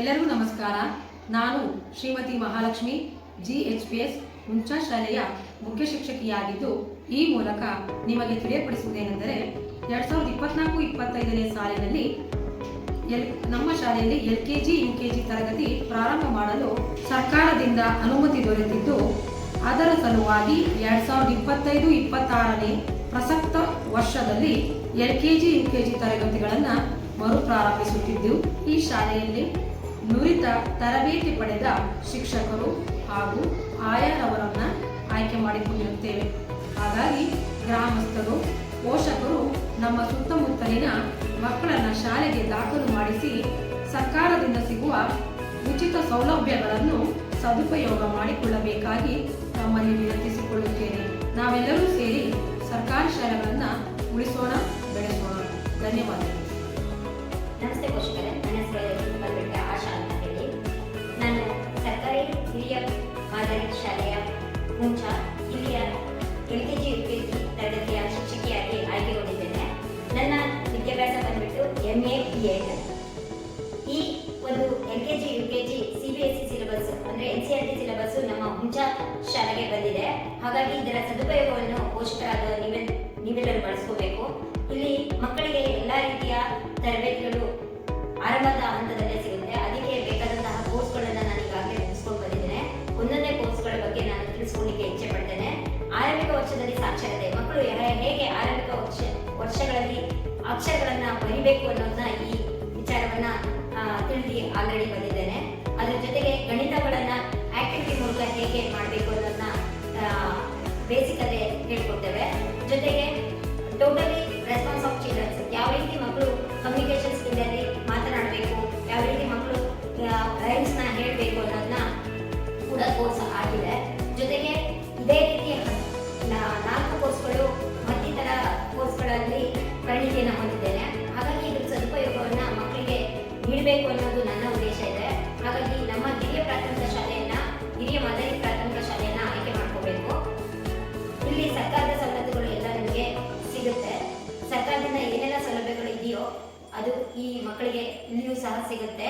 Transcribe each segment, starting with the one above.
ಎಲ್ಲರಿಗೂ ನಮಸ್ಕಾರ. ನಾನು Shrimati Mahalakshmi G H P S Huncha ಶಾಲೆಯ ಮುಖ್ಯ ಶಿಕ್ಷಕಿಯಾಗಿದ್ದು, ಈ ಮೂಲಕ ನಿಮಗೆ ತಿಳಿಯಪಡಿಸುವುದೇನೆಂದರೆ, ಎರಡ್ ಸಾವಿರದ ಇಪ್ಪತ್ನಾಲ್ಕು ಇಪ್ಪತ್ತೈದನೇ ಸಾಲಿನಲ್ಲಿ ಎಲ್, ನಮ್ಮ ಶಾಲೆಯಲ್ಲಿ L K G U K G ತರಗತಿ ಪ್ರಾರಂಭ ಮಾಡಲು ಸರ್ಕಾರದಿಂದ ಅನುಮತಿ ದೊರೆತಿದ್ದು, ಅದರ ಸಲುವಾಗಿ ಎರಡ್ ಸಾವಿರದ ಇಪ್ಪತ್ತೈದು, ಇಪ್ಪತ್ತಾರನೇ ಪ್ರಸಕ್ತ ವರ್ಷದಲ್ಲಿ L K G U K G ತರಗತಿಗಳನ್ನು ಮರುಪ್ರಾರಂಭಿಸುತ್ತಿದ್ದು, ಈ ಶಾಲೆಯಲ್ಲಿ ನುರಿತ ತರಬೇತಿ ಪಡೆದ ಶಿಕ್ಷಕರು ಹಾಗೂ ಆಯಾರವರನ್ನ ಆಯ್ಕೆ ಮಾಡಿಕೊಂಡಿರುತ್ತೇವೆ. ಹಾಗಾಗಿ ಗ್ರಾಮಸ್ಥರು, ಪೋಷಕರು ನಮ್ಮ ಸುತ್ತಮುತ್ತಲಿನ ಮಕ್ಕಳನ್ನ ಶಾಲೆಗೆ ದಾಖಲು ಮಾಡಿಸಿ ಸರ್ಕಾರದಿಂದ ಸಿಗುವ ಉಚಿತ ಸೌಲಭ್ಯಗಳನ್ನು ಸದುಪಯೋಗ ಮಾಡಿಕೊಳ್ಳಬೇಕಾಗಿ ತಮ್ಮಲ್ಲಿ ವಿನಂತಿಸಿಕೊಳ್ಳುತ್ತೇನೆ. ನಾವೆಲ್ಲರೂ ಸೇರಿ ಸರ್ಕಾರಿ ಶಾಲೆಗಳನ್ನು ಉಳಿಸೋಣ, ಬೆಳೆಸೋಣ. ಧನ್ಯವಾದಗಳು. ಅಂದರೆ N C R T syllabus ನಮ್ಮ ಮುಂಚಾ ಶಾಲೆಗೆ ಬಂದಿದೆ. ಹಾಗಾಗಿ ಇದರ ಸದುಪಯೋಗವನ್ನು ಪೋಷಕರಾದ ನೀವೆ ನೀವೆಲ್ಲರೂ ಬಳಸ್ಕೋಬೇಕು. ಇಲ್ಲಿ ಮಕ್ಕಳಿಗೆ ಎಲ್ಲಾ ರೀತಿಯ ತರಬೇತಿಗಳು ಆರಂಭದ ಹಂತದಲ್ಲೇ ಸಿಗುತ್ತೆ. ಅದಕ್ಕೆ ಬೇಕಾದಂತಹ ಕೋರ್ಸ್ಗಳನ್ನು ನಾನು ಈಗಾಗಲೇ ಮುಗಿಸ್ಕೊಂಡು ಬಂದಿದ್ದೇನೆ. ಒಂದೊಂದೇ ಕೋರ್ಸ್ಗಳ ಬಗ್ಗೆ ನಾನು ತಿಳಿಸ್ಕೊಳ್ಳಿಕ್ಕೆ ಇಚ್ಛೆ ಪಡ್ತೇನೆ. ಆರಂಭಿಕ ವರ್ಷದಲ್ಲಿ ಸಾಕ್ಷರತೆ, ಮಕ್ಕಳು ಹೇಗೆ ಆರಂಭಿಕ ವರ್ಷ, ವರ್ಷಗಳಲ್ಲಿ ಅಕ್ಷರಗಳನ್ನ ಬರಿಬೇಕು ಅನ್ನೋದನ್ನ ಈ ವಿಚಾರವನ್ನ ತಿಳಿದು ಆಲ್ರೆಡಿ ಬಂದಿದ್ದೇನೆ. ಅದರ ಜೊತೆಗೆ ಗಣಿತಗಳನ್ನ ಆಕ್ಟಿವಿಟಿ ಮೂಲಕ ಹೇಗೆ ಮಾಡಬೇಕು ಅನ್ನೋದನ್ನ ಬೇಸಿಕ್ ಅಲ್ಲೇ ಹೇಳ್ಕೊಡ್ತೇವೆ. ಜೊತೆಗೆ ಟೋಟಲಿ ರೆಸ್ಪಾನ್ಸ್ ಆಫ್ ಚಿಲ್ಡ್ರನ್ಸ್ ಯಾವ ರೀತಿ ಮಕ್ಕಳು ಕಮ್ಯುನಿಕೇಶನ್ ಸ್ಕಿಲ್ ಅಲ್ಲಿ ಮಾತನಾಡಬೇಕು, ಯಾವ ರೀತಿ ಮಕ್ಕಳು ರೈಮ್ಸ್ನ ಹೇಳಬೇಕು ಅನ್ನೋದನ್ನ ಕೂಡ ಕೋರ್ಸ್ ಆಗಿದೆ. ಜೊತೆಗೆ ಇದೇ ರೀತಿಯ ನಾಲ್ಕು ಕೋರ್ಸ್ಗಳು ಮತ್ತಿತರ ಕೋರ್ಸ್ಗಳಲ್ಲಿ ಪರಿಣಿತಿಯನ್ನು ಹೊಂದಿದ್ದೇನೆ ಅದು ಈ ಮಕ್ಕಳಿಗೆ ಇಲ್ಲಿಯೂ ಸಹ ಸಿಗುತ್ತೆ.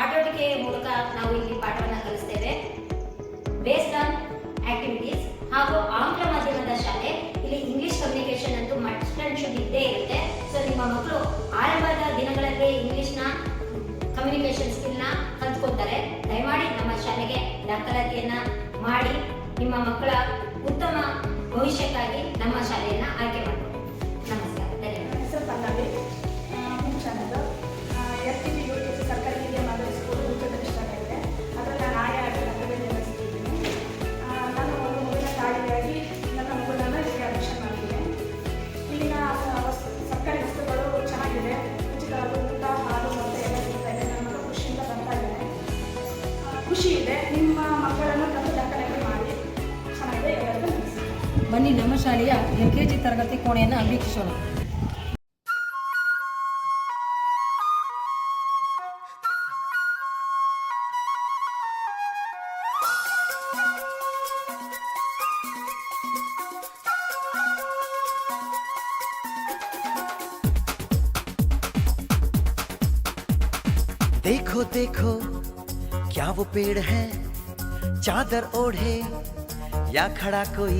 ಆಟೋಟಿಕೆ ಮೂಲಕ ನಾವು ಇಲ್ಲಿ ಪಾಠವನ್ನ ಕಲಿಸ್ತೇವೆ. ಬೇಸ್ಡ್ ಆನ್ ಆಕ್ಟಿವಿಟೀಸ್ ಹಾಗೂ ಆಂಗ್ಲ ಮಾಧ್ಯಮದ ಶಾಲೆ, ಇಲ್ಲಿ ಇಂಗ್ಲಿಷ್ ಕಮ್ಯುನಿಕೇಶನ್ ಅಂತೂ ಮಸ್ಟ್ ಇದ್ದೇ ಇರುತ್ತೆ. ಸೊ ನಿಮ್ಮ ಮಕ್ಕಳು ಆರಂಭದ ದಿನಗಳಲ್ಲಿ ಇಂಗ್ಲಿಷ್ನ ಕಮ್ಯುನಿಕೇಶನ್ ಸ್ಕಿಲ್ನ ಕಲ್ತ್ಕೊತಾರೆ ದಯಮಾಡಿ ನಮ್ಮ ಶಾಲೆಗೆ ದಾಖಲಾತಿಯನ್ನ ಮಾಡಿ. ನಿಮ್ಮ ಮಕ್ಕಳ ಉತ್ತಮ ಭವಿಷ್ಯಕ್ಕಾಗಿ ನಮ್ಮ ಶಾಲೆಯನ್ನ ಬನ್ನಿ ನಮ್ಮ ಶಾಲೆಯ ಎಲ್ ಕೆ ಜಿ ತರಗತಿ ಕೋಣೆಯನ್ನು ವೀಕ್ಷಿಸೋಣ देखो देखो क्या वो पेड़ है चादर ओढ़े या खड़ा कोई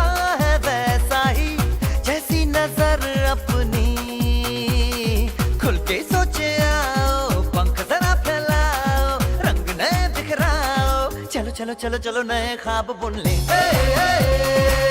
चलो चलो चलो चलो नए ख्वाब बुन ले ए, ए, ए, ए,